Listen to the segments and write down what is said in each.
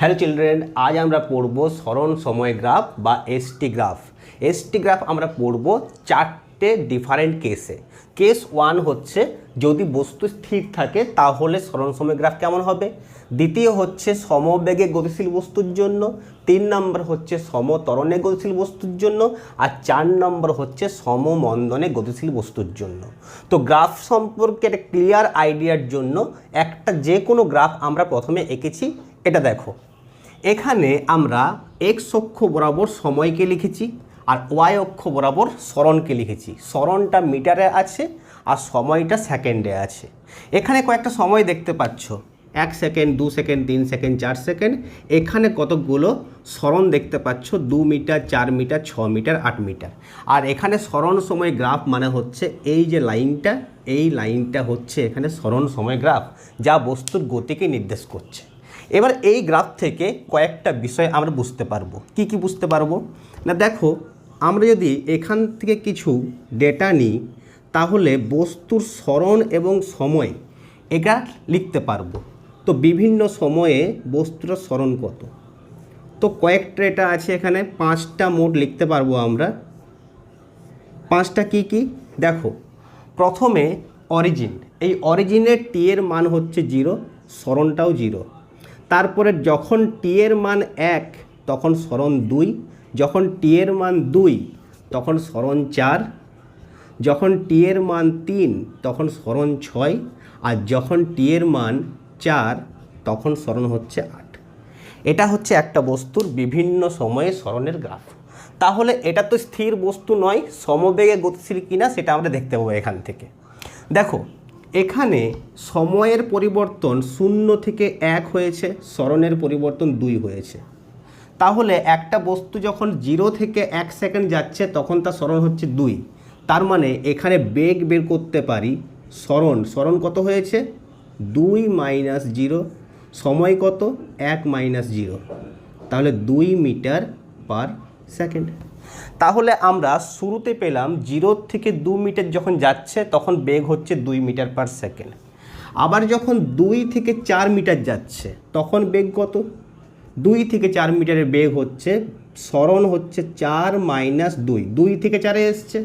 Hello children, আজ আমরা পড়ব স্মরণ সময় গ্রাফ বা এসটি গ্রাফ। এসটি গ্রাফ আমরা পড়ব চারটে ডিফারেন্ট কেসে কেস ওয়ান হচ্ছে যদি বস্তু স্থির থাকে তাহলে স্মরণ সময় গ্রাফ কেমন হবে? দ্বিতীয় হচ্ছে সমবেগে গতিশীল বস্তুর জন্য। তিন নম্বর হচ্ছে সমতরণে গতিশীল বস্তুর জন্য। আর চার নম্বর হচ্ছে সমমন্দনে গতিশীল বস্তুর জন্য। তো গ্রাফ সম্পর্কে একটা ক্লিয়ার আইডিয়ার জন্য একটা যে কোনো গ্রাফ আমরা প্রথমে এঁকেছি। এটা দেখো। এখানে আমরা এক্স অক্ষ বরাবর সময়কে লিখেছি আর ওয়াই অক্ষ বরাবর স্মরণকে লিখেছি। স্মরণটা মিটারে আছে আর সময়টা সেকেন্ডে আছে। এখানে কয়েকটা সময় দেখতে পাচ্ছ। এক সেকেন্ড, দু সেকেন্ড, তিন সেকেন্ড, চার সেকেন্ড। এখানে কতকগুলো স্মরণ দেখতে পাচ্ছ? দু মিটার, চার মিটার, ছ মিটার, আট মিটার। আর এখানে স্মরণ সময় গ্রাফ মানে হচ্ছে এই যে লাইনটা, এই লাইনটা হচ্ছে এখানে স্মরণ সময় গ্রাফ যা বস্তুর গতিকে নির্দেশ করছে। এবার এই গ্রাফ থেকে কয়েকটা বিষয় আমরা বুঝতে পারব। কি কি বুঝতে পারব? না, দেখো, আমরা যদি এখান থেকে কিছু ডেটা নিই, তাহলে বস্তুর স্মরণ এবং সময় এটা লিখতে পারব। তো বিভিন্ন সময়ে বস্তুর স্মরণ কত? তো কয়েকটা এটা আছে এখানে, পাঁচটা মোট লিখতে পারব আমরা। পাঁচটা কি কি? দেখো, প্রথমে অরিজিন এই অরিজিনের টি এর মান হচ্ছে জিরো স্মরণটাও জিরো তারপরে যখন টি এর মান এক, তখন স্মরণ দুই, যখন টি এর মান দুই, তখন স্মরণ চার, যখন টি এর মান তিন, তখন স্মরণ ছয়, আর যখন টি এর মান চার, তখন স্মরণ হচ্ছে আট। এটা হচ্ছে একটা বস্তুর বিভিন্ন সময়ে স্মরণের গ্রাফ। তাহলে এটা তো স্থির বস্তু নয়, সমবেগে গতিশীল কিনা সেটা আমরা দেখতে পাবো এখান থেকে। দেখো এখানে সময়ের পরিবর্তন শূন্য থেকে এক হয়েছে, স্মরণের পরিবর্তন দুই হয়েছে। তাহলে একটা বস্তু যখন জিরো থেকে এক সেকেন্ড যাচ্ছে, তখন তার স্মরণ হচ্ছে দুই। তার মানে এখানে বেগ বের করতে পারি, স্মরণ স্মরণ কত হয়েছে? দুই মাইনাস জিরো। সময় কত? এক মাইনাস জিরো। তাহলে দুই মিটার পার সেকেন্ড। তাহলে আমরা শুরুতে পেলাম জিরো থেকে দু মিটার যখন যাচ্ছে, তখন বেগ হচ্ছে দুই মিটার পার সেকেন্ড আবার যখন দুই থেকে চার মিটার যাচ্ছে, তখন বেগ কত? দুই থেকে চার মিটারের বেগ হচ্ছে, স্মরণ হচ্ছে চার মাইনাস দুই। দুই থেকে চারে এসছে।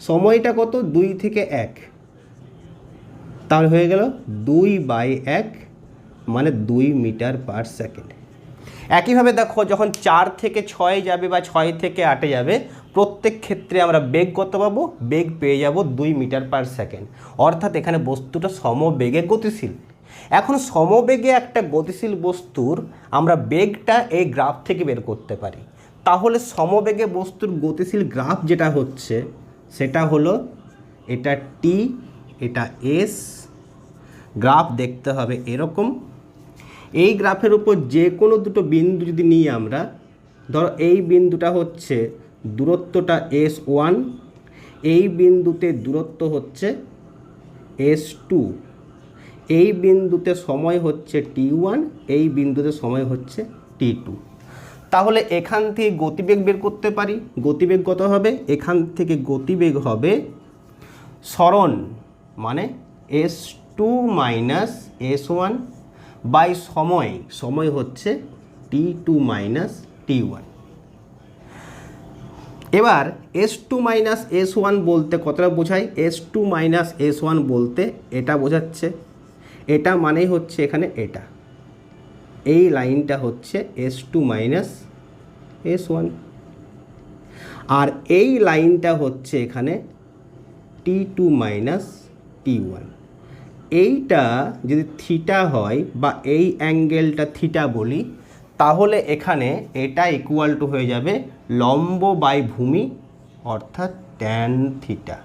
সময়টা কত? দুই থেকে এক। তাহলে হয়ে গেল দুই বাই এক মানে দুই মিটার পার সেকেন্ড একইভাবে দেখো যখন চার থেকে ছয় যাবে বা ছয় থেকে আটে যাবে, প্রত্যেক ক্ষেত্রে আমরা বেগ কত পাবো? বেগ পেয়ে যাব দুই মিটার পার সেকেন্ড। অর্থাৎ এখানে বস্তুটা সমবেগে গতিশীল। এখন সমবেগে একটা গতিশীল বস্তুর আমরা বেগটা এই গ্রাফ থেকে বের করতে পারি। তাহলে সমবেগে বস্তুর গতিশীল গ্রাফ যেটা হচ্ছে, সেটা হলো এটা টি এটা এস গ্রাফ দেখতে হবে এরকম। এই গ্রাফের উপর যে কোনো দুটো বিন্দু যদি নিই আমরা, ধরো এই বিন্দুটা হচ্ছে দূরত্বটা এস ওয়ান এই বিন্দুতে দূরত্ব হচ্ছে এস টু এই বিন্দুতে সময় হচ্ছে টি ওয়ান এই বিন্দুতে সময় হচ্ছে টি টু তাহলে এখান থেকে গতিবেগ বের করতে পারি। গতিবেগ কত হবে? এখান থেকে গতিবেগ হবে স্মরণ মানে S two minus S one by সময় সময় হচ্ছে T two minus T one এবার S two minus S one বলতে কতটা বোঝায়? S two minus S one বলতে এটা বোঝাচ্ছে, এটা মানেই হচ্ছে এখানে এটা। এই লাইনটা হচ্ছে S two minus S one আর এই লাইনটা হচ্ছে এখানে T two minus T one এইটা যদি থিটা হয় বা এই অ্যাঙ্গেলটা থিটা বলি, তাহলে এখানে এটা ইকুয়াল টু হয়ে যাবে লম্ব বাই ভূমি, অর্থাৎ ট্যান থিটা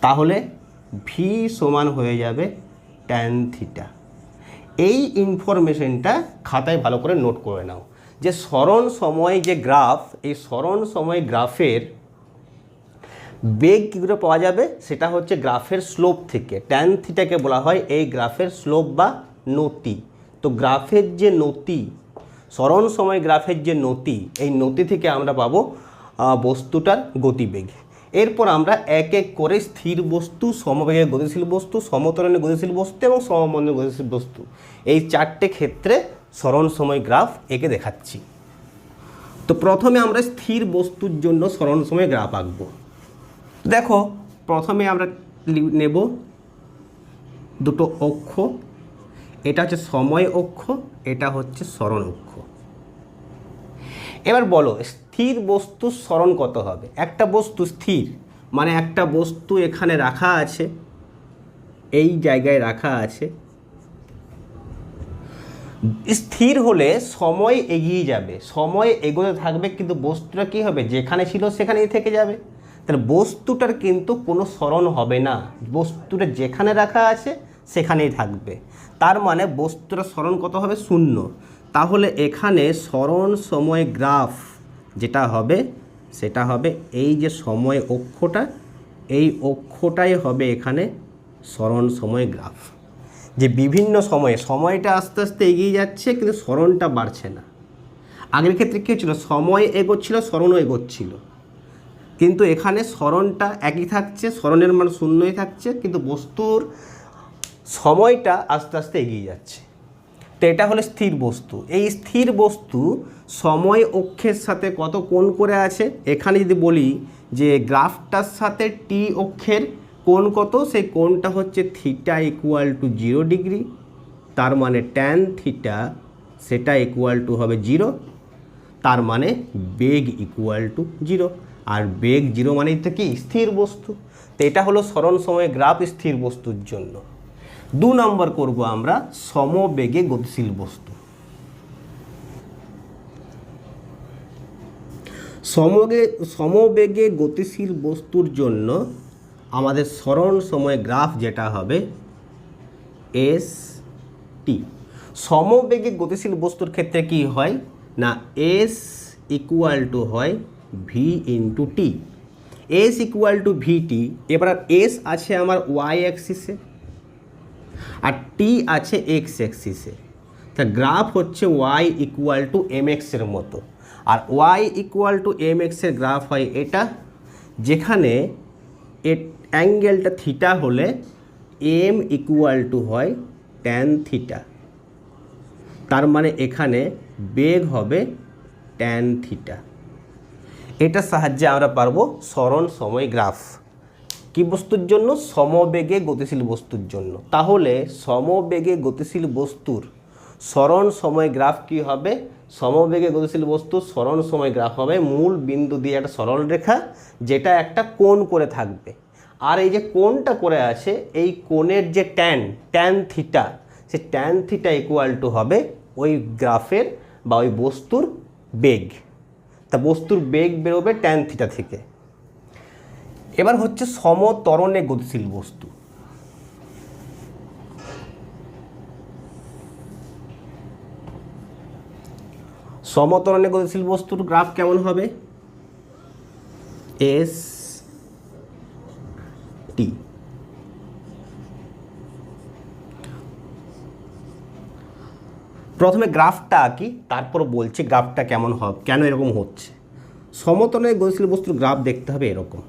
তাহলে ভি সমান হয়ে যাবে ট্যান থিটা এই ইনফরমেশনটা খাতায় ভালো করে নোট করে নাও। যে স্মরণ সময় যে গ্রাফ এই স্মরণ সময় গ্রাফের বেগ কী করে পাওয়া যাবে? সেটা হচ্ছে গ্রাফের স্লোপ থেকে। ট্যান থিটাকে বলা হয় এই গ্রাফের স্লোপ বা নতি। তো গ্রাফের যে নতি, স্মরণ সময় গ্রাফের যে নতি, এই নতি থেকে আমরা পাবো বস্তুটার গতিবেগ। এরপর আমরা এক এক করে স্থির বস্তু, সমবেগে গতিশীল বস্তু, সমতরণে গতিশীল বস্তু এবং সমমন্দে গতিশীল বস্তু, এই চারটে ক্ষেত্রে স্মরণ সময় গ্রাফ এঁকে দেখাচ্ছি। তো প্রথমে আমরা স্থির বস্তুর জন্য স্মরণ সময় গ্রাফ আঁকবো। দেখো। প্রথমে আমরা নেব দুটো অক্ষ। এটা হচ্ছে সময় অক্ষ, এটা হচ্ছে স্মরণ অক্ষ। এবার বলো, স্থির বস্তুর স্মরণ কত হবে? একটা বস্তু স্থির মানে একটা বস্তু এখানে রাখা আছে, এই জায়গায় রাখা আছে। স্থির হলে সময় এগিয়ে যাবে, সময় এগোতে থাকবে, কিন্তু বস্তুটা কী হবে? যেখানে ছিল সেখানেই থেকে যাবে। তাহলে বস্তুটার কিন্তু কোনো স্মরণ হবে না। বস্তুটা যেখানে রাখা আছে, সেখানেই থাকবে। তার মানে বস্তুটা স্মরণ কত হবে? শূন্য। তাহলে এখানে স্মরণ সময় গ্রাফ যেটা হবে, সেটা হবে এই যে সময় অক্ষটা, এই অক্ষটাই হবে এখানে স্মরণ সময় গ্রাফ। যে বিভিন্ন সময়ে, সময়টা আস্তে আস্তে এগিয়ে যাচ্ছে, কিন্তু স্মরণটা বাড়ছে না। আগের ক্ষেত্রে কী হচ্ছিল সময় এগোচ্ছিল, স্মরণও এগোচ্ছিল। কিন্তু এখানে স্মরণটা একই থাকছে, স্মরণের মান শূন্যই থাকছে, কিন্তু বস্তুর সময়টা আস্তে আস্তে এগিয়ে যাচ্ছে। তো এটা হলো স্থির বস্তু। এই স্থির বস্তু সময় অক্ষের সাথে কত কোণ করে আছে? এখানে যদি বলি যে গ্রাফটার সাথে টি অক্ষের কোণ কত? সেই কোণটা হচ্ছে theta equal to zero degree তার মানে ট্যান থিটা সেটা ইকুয়াল টু হবে জিরো তার মানে বেগ ইকুয়াল টু জিরো আর বেগ জিরো মানে তো কি? স্থির বস্তু। তো এটা হলো স্মরণ সময় গ্রাফ স্থির বস্তুর জন্য। দু নম্বর করব আমরা সমবেগে গতিশীল বস্তু। সমগে, সমবেগে গতিশীল বস্তুর জন্য আমাদের স্মরণ সময় গ্রাফ যেটা হবে এস টি। সমবেগে গতিশীল বস্তুর ক্ষেত্রে কি হয়? না, এস ইকুয়াল টু হয় V into T S equal to VT এবার এস আছে আমার ওয়াই অ্যাক্সিসে আর টি আছে এক্স অ্যাক্সিসে তা গ্রাফ হচ্ছে ওয়াই ইকুয়াল টু এম এক্সের মতো। আর ওয়াই ইকুয়াল টু এম এক্সের গ্রাফ হয় এটা, যেখানে এ অ্যাঙ্গেলটা থিটা হলে এম ইকুয়াল টু হয় ট্যান থিটা তার মানে এখানে বেগ হবে ট্যান থিটা এটার সাহায্যে আমরা পারব স্মরণ, সময়, গ্রাফ। কি বস্তুর জন্য? সমবেগে গতিশীল বস্তুর জন্য। তাহলে সমবেগে গতিশীল বস্তুর স্মরণ, সময়, গ্রাফ কি হবে? সমবেগে গতিশীল বস্তুর স্মরণ, সময়, গ্রাফ হবে মূল বিন্দু দিয়ে একটা সরল রেখা, যেটা একটা কোণ করে থাকবে। আর এই যে কোণটা করে আছে, এই কোণের যে ট্যান ট্যান থিটা সে ট্যান থিটা ইকুয়াল টু হবে ওই গ্রাফের বা ওই বস্তুর বেগ। তা বস্তুর বেগ বেরোবে ট্যান থিটা থেকে। এবার হচ্ছে সমতরণে গতিশীল বস্তু। সমতরণে গতিশীল বস্তুর গ্রাফ কেমন হবে? এস টি প্রথমে গ্রাফটা আঁকি তারপর বলছি গ্রাফটা কেমন হবে কেন এরকম হচ্ছে? সমতলে গতিশীল বস্তুর গ্রাফ দেখতে হবে এরকম।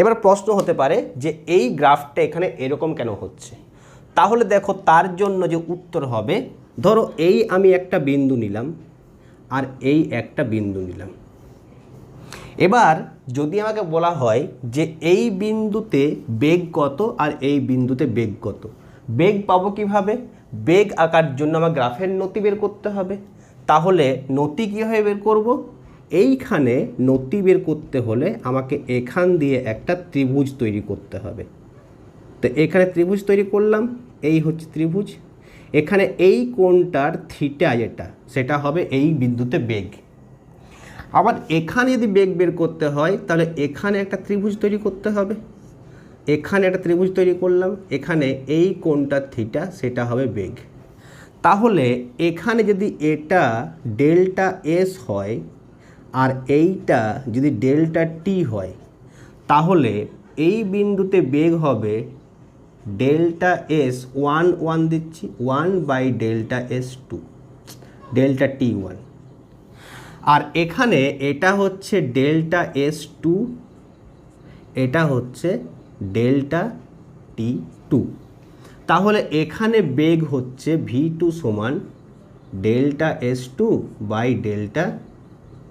এবার প্রশ্ন হতে পারে যে এই গ্রাফটা এখানে এরকম কেন হচ্ছে? তাহলে দেখো তার জন্য যে উত্তর হবে, ধরো এই আমি একটা বিন্দু নিলাম আর এই একটা বিন্দু নিলাম। এবার যদি আমাকে বলা হয় যে এই বিন্দুতে বেগ কত আর এই বিন্দুতে বেগ কত, বেগ পাবো কীভাবে? বেগ আঁকার জন্য আমার গ্রাফের নতি বের করতে হবে। তাহলে নতি কীভাবে বের করব? এইখানে নতি বের করতে হলে আমাকে এখান দিয়ে একটা ত্রিভুজ তৈরি করতে হবে। তো এখানে ত্রিভুজ তৈরি করলাম, এই হচ্ছে ত্রিভুজ। এখানে এই কোণটার থিটা যেটা, সেটা হবে এই বিন্দুতে বেগ। আবার এখানে যদি বেগ বের করতে হয়, তাহলে এখানে একটা ত্রিভুজ তৈরি করতে হবে। এখানে একটা ত্রিভুজ তৈরি করলাম, এখানে এই কোণটা থিটা সেটা হবে বেগ। তাহলে এখানে যদি এটা ডেল্টা এস হয় আর এইটা যদি ডেল্টা টি হয়, তাহলে এই বিন্দুতে বেগ হবে ডেল্টা এস ওয়ান ওয়ান দিচ্ছি one by delta S two delta T one আর এখানে এটা হচ্ছে ডেল্টা এস টু এটা হচ্ছে ডেল্টা টি টু। তাহলে এখানে বেগ হচ্ছে ভি টু সমান delta S two by delta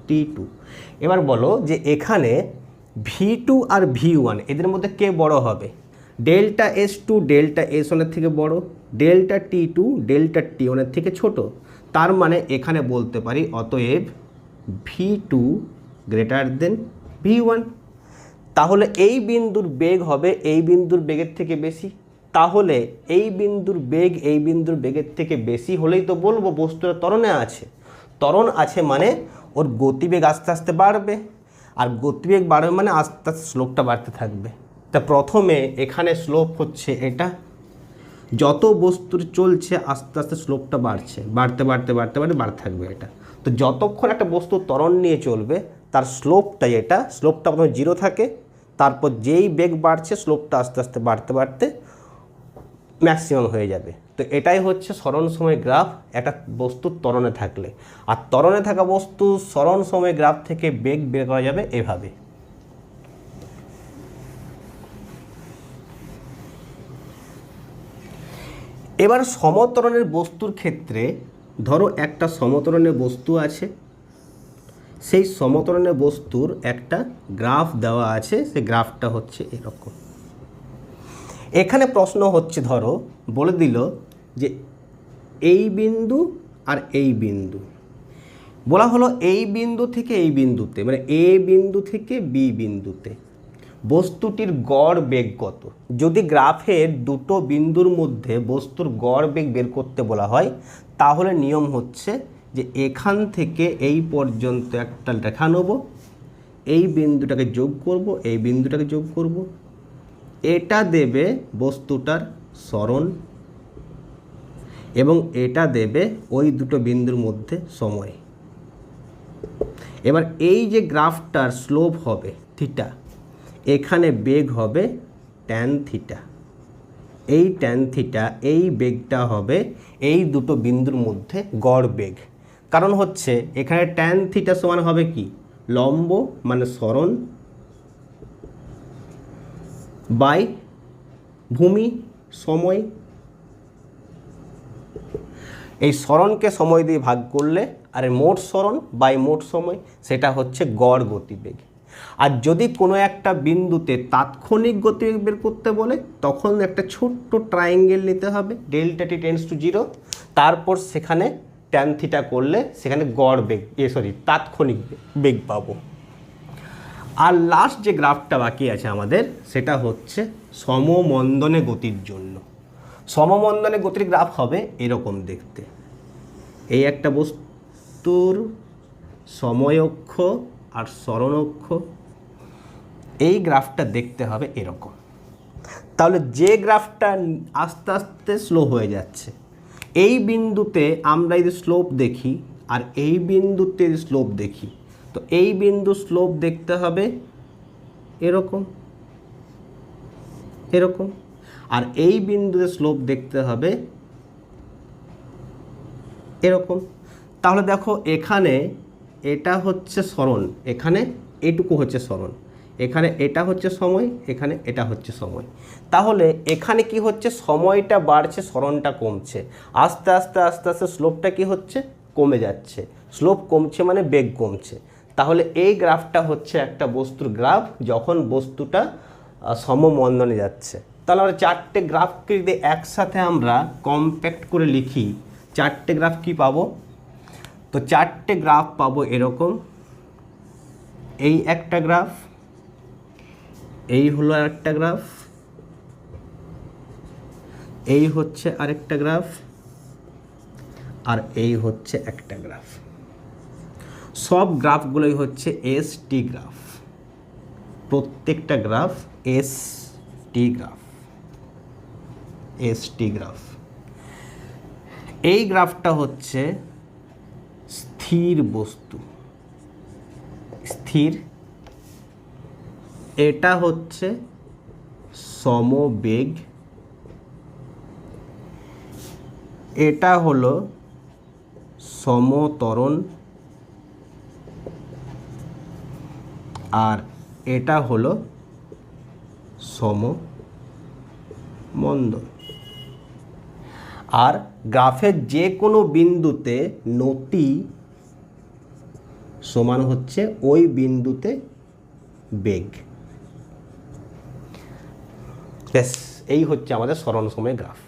T two. এবার বলো যে এখানে ভি টু আর ভি ওয়ান, এদের মধ্যে কে বড় হবে? Delta S two delta S ওয়ানের থেকে বড়, delta T two delta T ওয়ানের থেকে ছোট। তার মানে এখানে বলতে পারি, অতএব V two greater than V one. তাহলে এই বিন্দুর বেগ হবে এই বিন্দুর বেগের থেকে বেশি। তাহলে এই বিন্দুর বেগ এই বিন্দুর বেগের থেকে বেশি হলেই তো বলব বস্তুটা তরণে আছে। ত্বরণ আছে মানে ওর গতিবেগ আস্তে আস্তে বাড়বে। আর গতিবেগ বাড়বে মানে আস্তে আস্তে স্লোপটা বাড়তে থাকবে। তা প্রথমে এখানে স্লোপ হচ্ছে এটা। যত বস্তুর চলছে আস্তে আস্তে স্লোপটা বাড়ছে। বাড়তে বাড়তে বাড়তে বাড়তে বাড়তে থাকবে এটা। তো যতক্ষণ একটা বস্তু ত্বরণ নিয়ে চলবে, তার স্লোপটাই এটা স্লোপটা প্রথমে জিরো থাকে। তারপর যেই বেগ বাড়ছে স্লোপটা আস্তে আস্তে বাড়তে বাড়তে ম্যাক্সিমাম হয়ে যাবে। তো এটাই হচ্ছে স্মরণ সময় গ্রাফ, একটা বস্তু ত্বরণে থাকলে। আর ত্বরণে থাকা বস্তু স্মরণ সময় গ্রাফ থেকে বেগ বের করা যাবে এভাবে। এবার সমতরণের বস্তুর ক্ষেত্রে ধরো একটা সমতরণের বস্তু আছে সেই সমতরণের বস্তুর একটা গ্রাফ দেওয়া আছে সেই গ্রাফটা হচ্ছে এরকম। এখানে প্রশ্ন হচ্ছে, ধরো, বলে দিল যে এই বিন্দু আর এই বিন্দু। বলা হলো এই বিন্দু থেকে এই বিন্দুতে মানে এ বিন্দু থেকে বি বিন্দুতে। বস্তুটির গড় বেগ কত? যদি গ্রাফের দুটো বিন্দুর মধ্যে বস্তুর গড় বেগ বের করতে বলা হয়, তাহলে নিয়ম হচ্ছে যে এখান থেকে এই পর্যন্ত একটা রেখা নেব এই বিন্দুটাকে যোগ করব, এই বিন্দুটাকে যোগ করব। এটা দেবে বস্তুটার স্মরণ এবং এটা দেবে ওই দুটো বিন্দুর মধ্যে সময়। এবার এই যে গ্রাফটার স্লোপ হবে থিটা, এখানে বেগ হবে ট্যান থিটা। এই ট্যান থিটা, এই বেগটা হবে এই দুটো বিন্দুর মধ্যে গড় বেগ। কারণ হচ্ছে এখানে ট্যান থিটা সমান হবে কি? লম্ব মানে সরণ বাই ভূমি সময়। এই স্মরণকে সময় দিয়ে ভাগ করলে আর মোট স্মরণ বাই মোট সময়, সেটা হচ্ছে গড় গতিবেগ। আর যদি কোনো একটা বিন্দুতে তাৎক্ষণিক গতিবেগ বের করতে বলে, তখন একটা ছোট্ট ট্রায়াঙ্গেল নিতে হবে delta T tends to zero তারপর সেখানে ট্যান থিটা করলে সেখানে গড় বেগ, এ সরি তাৎক্ষণিক বেগ পাবো। আর লাস্ট যে গ্রাফটা বাকি আছে আমাদের, সেটা হচ্ছে সমমন্দনে গতির জন্য। সমমন্দনে গতির গ্রাফ হবে এরকম দেখতে। এই একটা বস্তুর সময় অক্ষ আর স্মরণ অক্ষ এই গ্রাফটা দেখতে হবে এরকম। তাহলে যে গ্রাফটা আস্তে আস্তে স্লো হয়ে যাচ্ছে এই বিন্দুতে আমরা যদি স্লোপ দেখি আর এই বিন্দুতে যদি স্লোপ দেখি, তো এই বিন্দু স্লোপ দেখতে হবে এরকম এরকম, আর এই বিন্দুতে স্লোপ দেখতে হবে এরকম। তাহলে দেখো এখানে এটা হচ্ছে স্মরণ এখানে এটুকু হচ্ছে স্মরণ এখানে এটা হচ্ছে সময়, এখানে এটা হচ্ছে সময়। তাহলে এখানে কি হচ্ছে? সময়টা বাড়ছে, স্মরণটা কমছে। আস্তে আস্তে আস্তে আস্তে স্লোপটা কি হচ্ছে? কমে যাচ্ছে। স্লোপ কমছে মানে বেগ কমছে। তাহলে এই গ্রাফটা হচ্ছে একটা বস্তুর গ্রাফ, যখন বস্তুটা সমমন্দনে যাচ্ছে। তাহলে আমরা চারটে গ্রাফকে যদি একসাথে আমরা কম্প্যাক্ট করে লিখি, চারটে গ্রাফ কি পাবো? তো চারটে গ্রাফ পাবো এরকম। এই একটা গ্রাফ এই হলো আরেকটা গ্রাফ। এই হচ্ছে আরেকটা গ্রাফ। আর এই হচ্ছে একটা গ্রাফ। সব গ্রাফগুলোই হচ্ছে এস টি গ্রাফ। প্রত্যেকটা graph S T graph. S T graph. এই গ্রাফটা হচ্ছে স্থির বস্তু। স্থির এটা হচ্ছে সমবেগ। এটা হলো সমতরণ। আর এটা হলো সমমন্দন। আর গ্রাফের যে কোনো বিন্দুতে নতি সমান হচ্ছে ওই বিন্দুতে বেগ। ব্যাস এই হচ্ছে আমাদের স্মরণ সময় গ্রাফ।